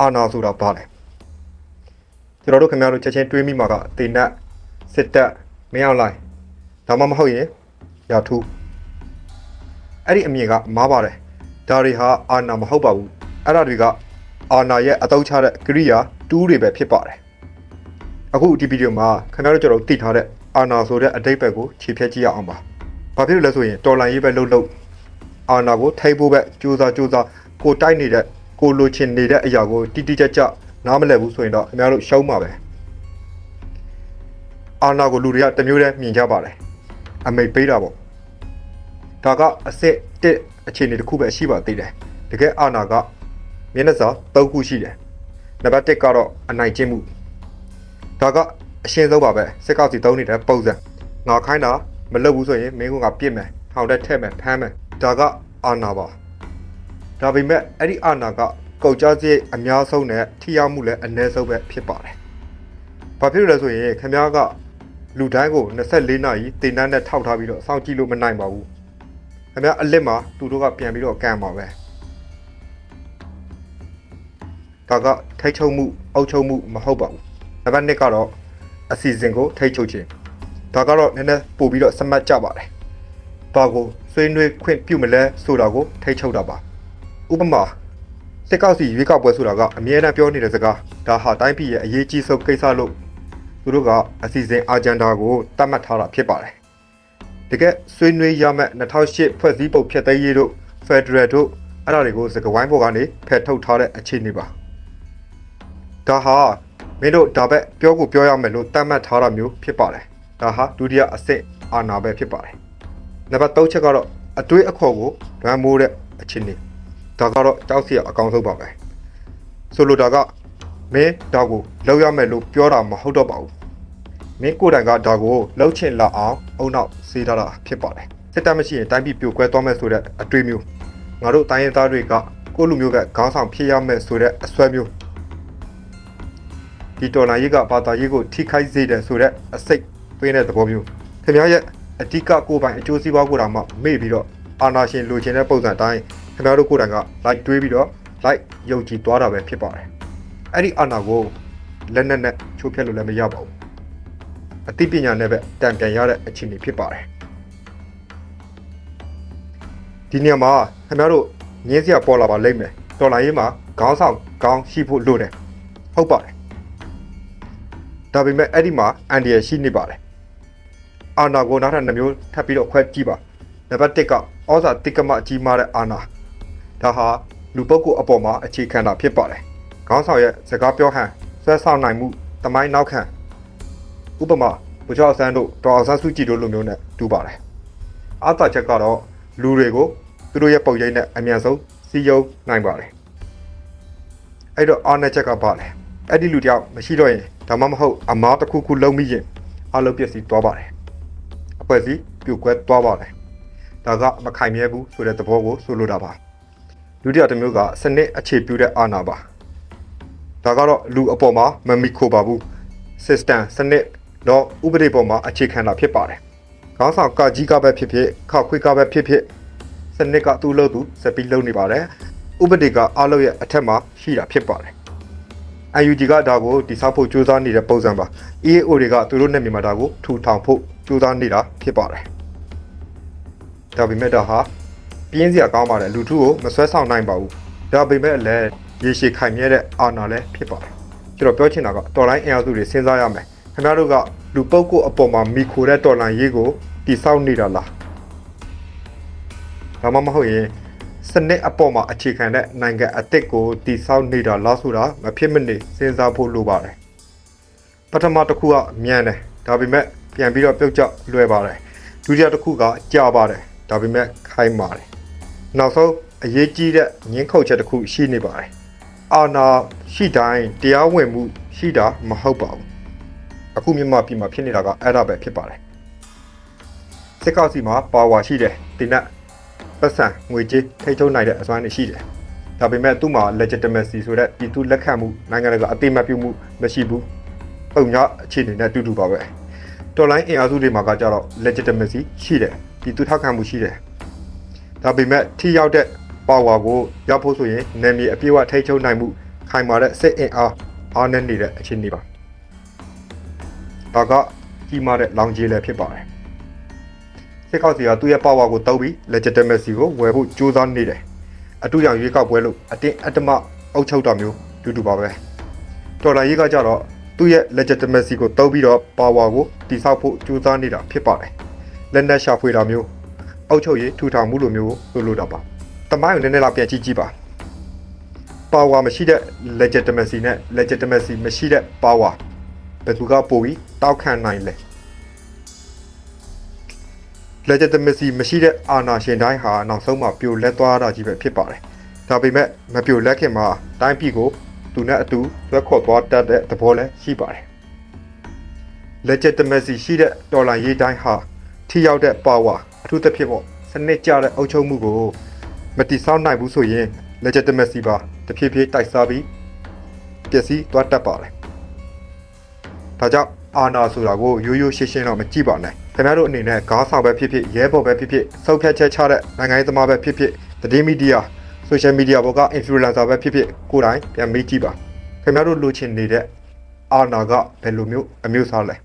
အာဏာဆိုတာဘာလဲကျွန်တော်တို့ခင်ဗျားတို့ချက်ချင်းတွေးမိမှာကတေနတ်စစ်တပ်မင်းအောင်လိုက်ဒါမှမဟုတ်ရင်ရာထူးအဲ့ဒီအမြင်ကမားပါတယ်ဒါတွေဟာအာဏာမဟုတ်ပါဘူးအဲ့ဒါတွေကအာဏာရဲ့အတုံးချတဲ့ကိရိယာတူးတွေပဲဖြစ်ပါတယ်အခုဒီဗီဒီယိုမှာခင်ဗျားတို့ကျွန်တော်သိထားတဲ့အာဏာဆိုတဲ့အတိတ်ဘက်ကိုခြေဖြတ်ကြည့်ရအောင်ပါဘာဖြစ်လို့လဲဆိုရင်တော်လန်ရေးပဲလှုပ်လှုပ်အာဏာကိုထိဖို့ပဲကြိုးစားကြိုးစားကိုတိုက်နေတဲ့ ကိုလိုချင်နေတဲ့အရာကိုတိတိကျကျနားမလည်ဘူးဆိုရင်တော့ခင်ဗျားတို့ရှုံးပါပဲအာဏာကိုလူတွေကတစ်မျိုးတည်းမြင်ကြပါတယ်အမိတ်ပေးတာပေါ့ဒါကအစ်စ်တစ်အခြေအနေတစ်ခုပဲရှိပါသေးတယ်တကယ်အာဏာကမျက်နှာစာ၃ခုရှိတယ်နံပါတ်1ကတော့အနိုင်ကျင့်မှုဒါကအရှင်းဆုံးပါပဲစစ်ကောက်စီသုံးနေတဲ့ပုံစံငါခိုင်းတာမလုပ်ဘူးဆိုရင်မင်းကငါပြစ်မယ်ထောင်တက်ထည့်မယ်ဖမ်းမယ်ဒါကအာဏာပါ ဒါပေမဲ့အဲ့ဒီအာဏာကကုန်ကြစရိတ်အများဆုံးနဲ့ထိရောက်မှုလည်းအနည်းဆုံးပဲဖြစ်ပါတယ်ဘာဖြစ်လို့လဲဆိုရင်ခင်ဗျားကလူတိုင်းကို24နာရီတင်တန်းနဲ့ထောက်ထားပြီးတော့စောင့်ကြည့်လို့မနိုင်ပါဘူးခင်ဗျားအလစ်မှာသူတို့ကပြန်ပြီးတော့ကံပါပဲဒါကထိတ်ချုံမှုအုပ်ချုပ်မှုမဟုတ်ပါဘူးနံပါတ်1ကတော့အစီအစဉ်ကိုထိတ်ချုပ်ခြင်းဒါကတော့နည်းနည်းပို့ပြီးတော့စမတ်ကြပါတယ်ဘာကိုဆွေးနွေးခွင့်ပြုမလဲဆိုတာကိုထိတ်ချုပ်တာပါ ဥပမာစစ်ကောက်စီရွေးကောက်ပွဲဆိုတာကအမြဲတမ်းပြောနေတဲ့စကားဒါဟာတိုင်းပြည်ရဲ့အရေးကြီးဆုံးကိစ္စလို့သူတို့ကအစီအစဉ်အာဂျန်ဒါကိုတတ်မှတ်ထားတာဖြစ်ပါတယ်တကယ်ဆွေးနွေးရမယ့်2008ဖွဲ့စည်းပုံဖြတ်သိမ်းရေးတို့ Federal တို့အဲ့ဒါတွေကိုစကဝိုင်းပေါ်ကနေဖယ်ထုတ်ထားတဲ့အခြေအနေပါဒါဟာမင်းတို့ဒါပဲပြောကိုပြောရမယ်လို့တတ်မှတ်ထားတာမျိုးဖြစ်ပါတယ်ဒါဟာဒုတိယအဆင့်အာဏာပဲဖြစ်ပါတယ်နံပါတ်3ချက်ကတော့အတွေးအခေါ်ကိုလွှမ်းမိုးတဲ့အခြေအနေ ဒါကတော့ကြောက်စရာအကောင်းဆုံးပါပဲဆိုလိုတာကမင်းဒါကိုလောက်ရမယ်လို့ပြောတာမဟုတ်တော့ပါဘူးမင်းကိုယ်တိုင်ကဒါကိုလှုပ်ချင်လာအောင်အုံနောက်စေးထားတာဖြစ်ပါတယ်စစ်တပ်မရှိရင်တိုင်းပြည်ပြိုကွဲသွားမယ်ဆိုတဲ့အတွေးမျိုးငါတို့တိုင်းရင်းသားတွေကကိုယ့်လူမျိုးကခေါင်းဆောင်ဖြစ်ရမယ်ဆိုတဲ့အစွဲမျိုးဒီတော်လိုင်းရေးကဘာသာရေးကိုထိခိုက်စေတယ်ဆိုတဲ့အစိတ်သွင်းတဲ့သဘောမျိုးခင်ဗျားရဲ့အဓိကကိုယ်ပိုင်အကျိုးစီးပွားကိုယ်တော်မှမေ့ပြီးတော့ အာနာရှင်လိုချင်တဲ့ပုံစံတိုင်းခင်ဗျားတို့ကိုယ်တိုင်ကလိုက်တွေးပြီးတော့လိုက်ယုံကြည်သွားတာပဲဖြစ်ပါတယ်အဲ့ဒီအာနာကိုလက်နက်နဲ့ချိုးဖျက်လို့လည်းမရပါဘူးအသိပညာနဲ့ပဲတန်ပြန်ရတဲ့အခြေအနေဖြစ်ပါတယ်ဒီနေရာမှာခင်ဗျားတို့ငင်းစရာပေါ်လာပါလိမ့်မယ်တော်လိုင်းရေးမှာခေါင်းဆောင်ခေါင်းရှိဖို့လိုတယ်ဟုတ်ပါတယ်ဒါပေမဲ့အဲ့ဒီမှာအန်ဒီရရှိနေပါတယ်အာနာကိုနောက်ထပ်နှမျိုးထပ်ပြီးတော့ခွဲကြည့်ပါ နံပါတ်1ကဩဇာတိကမအကြီးမားတဲ့အာနာဒါဟာလူပုဂ္ဂိုလ်အပေါ်မှာအခြေခံတာဖြစ်ပါတယ်ခေါင်းဆောင်ရဲ့စကားပြောဟန်ဆွဲဆောင်နိုင်မှုတမိုင်းနောက်ခံဥပမာဘုရားဆန်းတို့တော်အောင်ဆန်းစုကြည်တို့လိုမျိုးနဲ့တူပါတယ်အာသာချက်ကတော့လူတွေကိုသူတို့ရဲ့ပုံရိပ်နဲ့အမြန်ဆုံးစီယုံနိုင်ပါတယ်အဲ့တော့အာနာချက်ကပါလေအဲ့ဒီလူတယောက်မရှိတော့ရင်ဒါမှမဟုတ်အမားတစ်ခုခုလုံးမိရင်အလုပ်ပြည့်စည်သွားပါတယ်အဖွဲ့အစည်းပြိုကွဲသွားပါတယ် ဒါကမခိုင်မြဲဘူးဆိုတဲ့သဘောကိုဆိုလိုတာပါဒုတိယတစ်မျိုးကစနစ်အခြေပြုတဲ့အာဏာပါဒါကတော့လူအပေါ်မှာမမီခိုပါဘူး system စနစ်တော့ဥပဒေပေါ်မှာအခြေခံတာဖြစ်ပါတယ်ခေါင်းဆောင်ကကြီးကပဲဖြစ်ဖြစ်ခောက်ခွေးကပဲဖြစ်ဖြစ်စနစ်ကသူ့လို့သူစပီးလုံးနေပါတယ်ဥပဒေကအလုပ်ရဲ့အထက်မှာရှိတာဖြစ်ပါတယ် UNG ကဒါကိုတိစောက်ဖို့ကြိုးစားနေတဲ့ပုံစံပါ EAO တွေကသူတို့နဲ့မြန်မာဒါကိုထူထောင်ဖို့ကြိုးစားနေတာဖြစ်ပါတယ် ဒါပေမဲ့ဒါဟာပြင်းစရာကောင်းပါတယ်လူထုကိုမဆွဲဆောင်နိုင်ပါဘူးဒါပေမဲ့လည်းရေရှည်ခိုင်မြဲတဲ့အာဏာလည်းဖြစ်ပါတယ်ကျွန်တော်ပြောချင်တာကတော်လိုင်းအင်အားစုတွေစဉ်းစားရမယ်ခင်ဗျားတို့ကလူပုဂ္ဂိုလ်အပေါ်မှာမိခိုတဲ့တော်လိုင်းရေးကိုတိစောက်နေတာလားဒါမှမဟုတ်ရင်စနစ်အပေါ်မှာအခြေခံတဲ့နိုင်ငံအသစ်ကိုတည်ဆောက်နေတာလားဆိုတာမဖြစ်မနေစဉ်းစားဖို့လိုပါတယ်ပထမတစ်ခုကမြန်တယ်ဒါပေမဲ့ပြန်ပြီးတော့ပြုတ်ကျလွယ်ပါတယ်ဒုတိယတစ်ခုကကြာပါတယ် ဒါပေမဲ့ခိုင်ပါတယ်နောက်ဆုံးအရေးကြီးတဲ့ငင်းခုတ်ချက်တစ်ခုရှိနေပါတယ်အာနာရှိတိုင်းတရားဝင်မှုရှိတာမဟုတ်ပါဘူးအခုမြန်မာပြည်မှာဖြစ်နေတာကအဲ့ဒါပဲဖြစ်ပါတယ်စစ်ကောက်စီမှာပါဝါရှိတယ်တင်နဲ့ပတ်စံငွေကြေးထိထုတ်နိုင်တဲ့အစွမ်းတွေရှိတယ်။ဒါပေမဲ့သူ့မှာ legitimacy ဆိုတဲ့ပြည်သူလက်ခံမှုနိုင်ငံတကာအသိအမှတ်ပြုမှုမရှိဘူး။ပုံညာအခြေအနေနဲ့အတူတူပါပဲ။တော်လိုင်းအင်အားစုတွေမှာကကြတော့ legitimacy ရှိတယ်။ ပြည်သူထောက်ခံမှုရှိတယ်။ဒါပေမဲ့ထိရောက်တဲ့ power ကိုရဖို့ဆိုရင်နယ်မြေအပြည့်အဝထိချုပ်နိုင်မှုခိုင်မာတဲ့စစ်အင်အားအားနည်းနေတဲ့အခြေအနေပါဒါကကြီးမားတဲ့လောင်ကြီးလည်းဖြစ်ပါတယ်စစ်ကောက်စီကသူ့ရဲ့ပါဝါကိုတောက်ပြီး legitimacy ကိုဝယ်ဖို့ကြိုးစားနေတယ်အတူရောင်ရွေးကောက်ပွဲလို့အတင်းအတ္တမအုပ်ချုပ်တာမျိုးတူတူပါပဲတော်လာရေးကကြတော့သူ့ရဲ့ legitimacy ကိုတောက်ပြီးတော့ power ကိုတိဆောက်ဖို့ကြိုးစားနေတာဖြစ်ပါတယ် လက်နက်ရှာဖွေတာမျိုးအုပ်ချုပ်ရေးထူထောင်မှုလိုမျိုးလို့လို့တော့ပါတမိုင်းကိုနည်းနည်းလောက်ပြန်ကြည့်ကြည့်ပါ power မရှိတဲ့ legitimacy နဲ့ legitimacy မရှိတဲ့ power ဘယ်သူကပိုပြီးတောက်ခံနိုင်လဲ legitimacy မရှိတဲ့အာဏာရှင်တိုင်းဟာနောက်ဆုံးမှာပြိုလဲသွားတာကြီးပဲဖြစ်ပါတယ်ဒါပေမဲ့မပြိုလဲခင်မှာတိုင်းပြည်ကိုသူနဲ့အတူဆွဲခေါ်သွားတတ်တဲ့သဘောလည်းရှိပါတယ် legitimacy ရှိတဲ့တော်လှန်ရေးတိုင်းဟာ ထိရောက်တဲ့ power အထူးသဖြင့်ပေါ့စနစ်ကျတဲ့အုပ်ချုပ်မှုကိုမတိဆောက်နိုင်ဘူးဆိုရင် legitimacy ပါတဖြည်းဖြည်းတိုက်စားပြီးပျက်စီးသွားတတ်ပါတယ်ဒါကြောင့်အာဏာဆိုတာကိုရိုးရိုးရှင်းရှင်းတော့မကြည့်ပါနဲ့ခင်ဗျားတို့အနေနဲ့ခေါင်းဆောင်ပဲဖြစ်ဖြစ်ရဲဘော်ပဲဖြစ်ဖြစ်စောက်ဖြတ်ချက်ချတဲ့နိုင်ငံရေးသမားပဲဖြစ်ဖြစ်သတင်းမီဒီယာ social media ဘောက influencer ပဲဖြစ်ဖြစ်ကိုယ်တိုင်ပြန်မေးကြည့်ပါခင်ဗျားတို့လိုချင်နေတဲ့အာဏာကဘယ်လိုမျိုးအမျိုးအစားလဲ